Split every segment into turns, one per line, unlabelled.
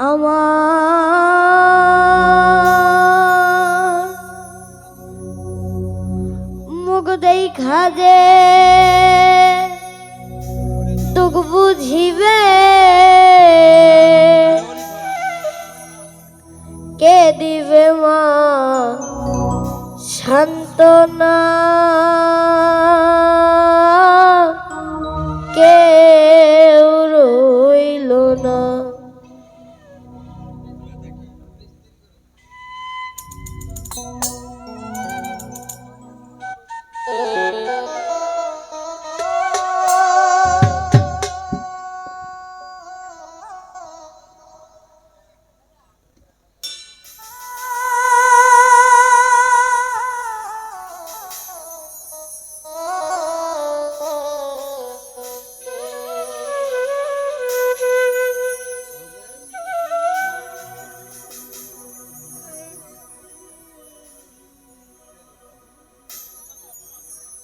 আমার মুখ দেখা যে তুক বুঝিবে কে দিবে মা সান্ত্বনা?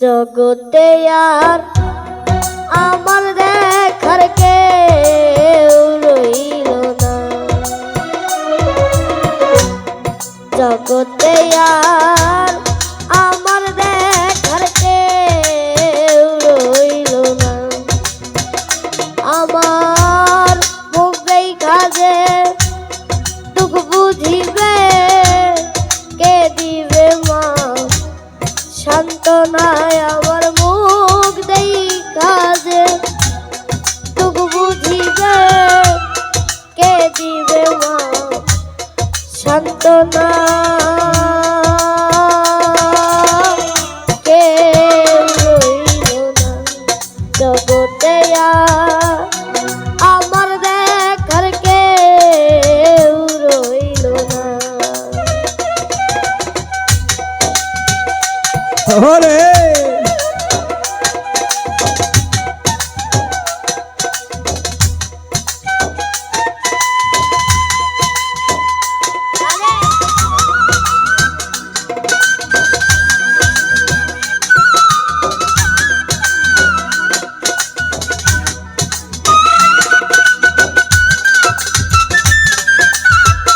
জগতে আর আমার দেখার কে রইল না। জগতে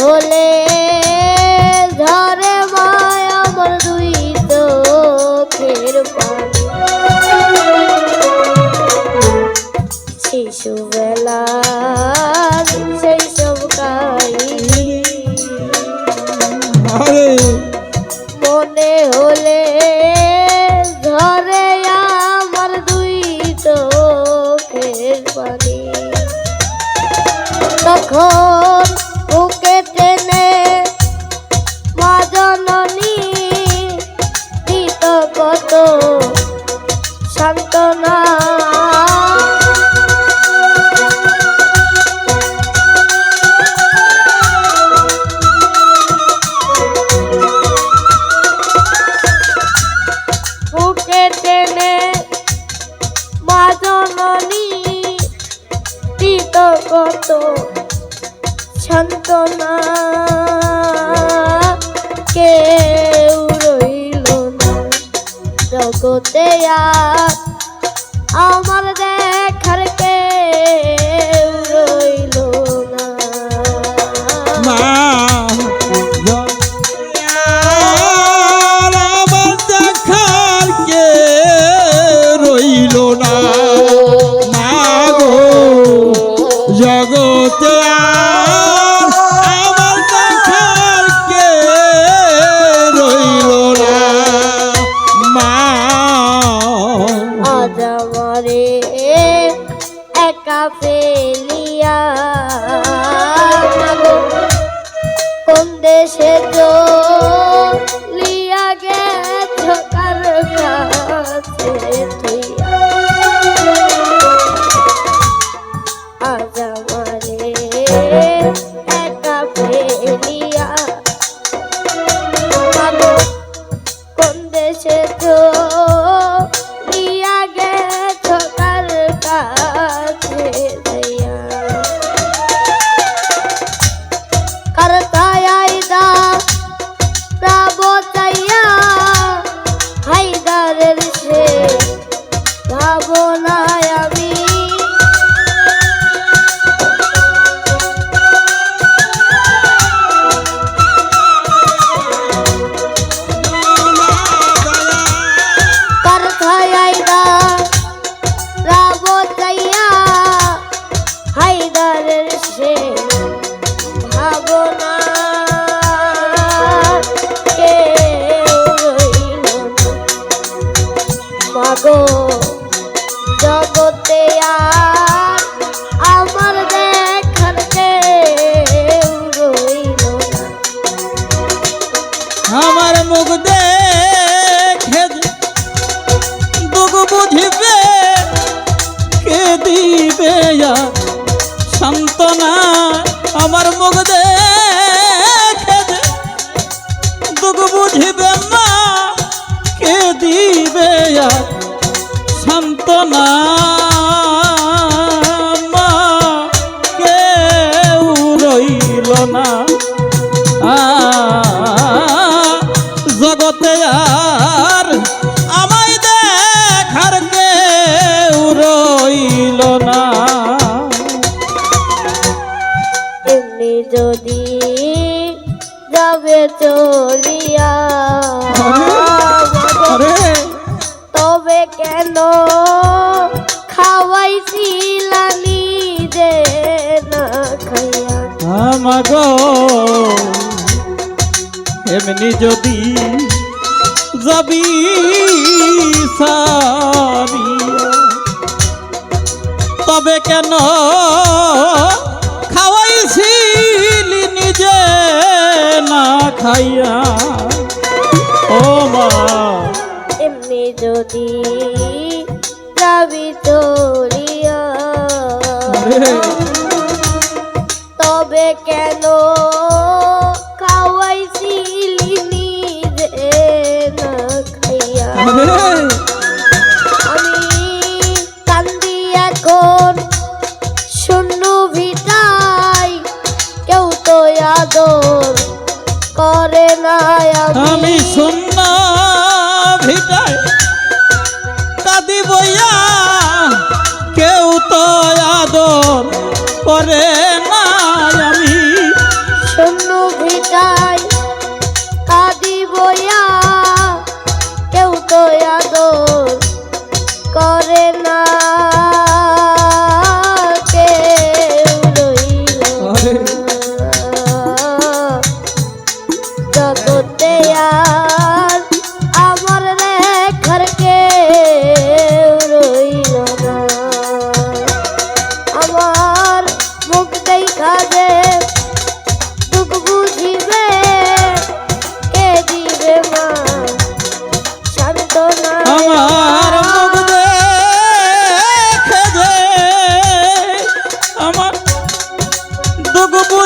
হলে ধরে মায় আমার দুই চোখের পানি। শিশু বেলা সেই সব কাহিনী মনে হলে ধরে আমার দুই চোখের পানি। তখন সান্ত্বনা বুকে টেনে মা জননী কত সান্ত্বনা। কেউ রইল না জগতে আর আমার দেখার কেউ
papel.
মাগো। জগতে আর আমার দেখার কেউ
আমার মুখ দেখে দুঃখ বুঝিবে, কে দিবে সান্ত্বনা? আমার মুখ দেখে দুঃখ বুঝিবে মা, কে দিবে সান্ত্বনা মা কেউ রইল না। জগতে আর আমায় দেখার কেউ রইল না।
এমনি যদি যাবে চলিয়া তবে কেন
আমাগো এমনি যদি যাবি তবে কেন খাওয়াইছিলি নিজে না খাইয়া? ও মা।
এমনি যদি যাবি তবে কেন? খাওয়াইছিলি নিজে না খাইয়া? আমি কান্দি এখন শূন্য ভিটাই কেউ তো আদর করে না
আমি শূন্য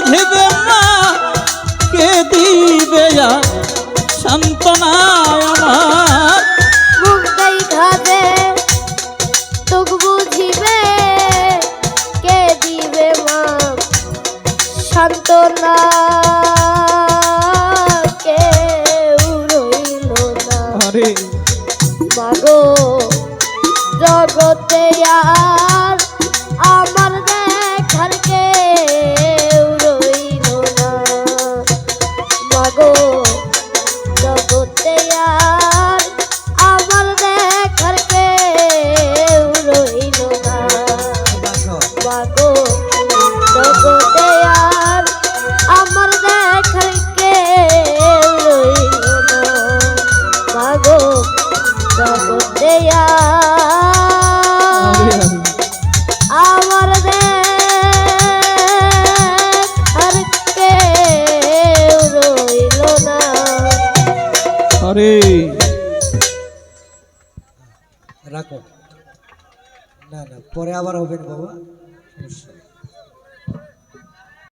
বুঝিবে
না কে দিবে সান্ত্বনা? আরে।
রাখো। না না পরে আবার হবে না বাবা।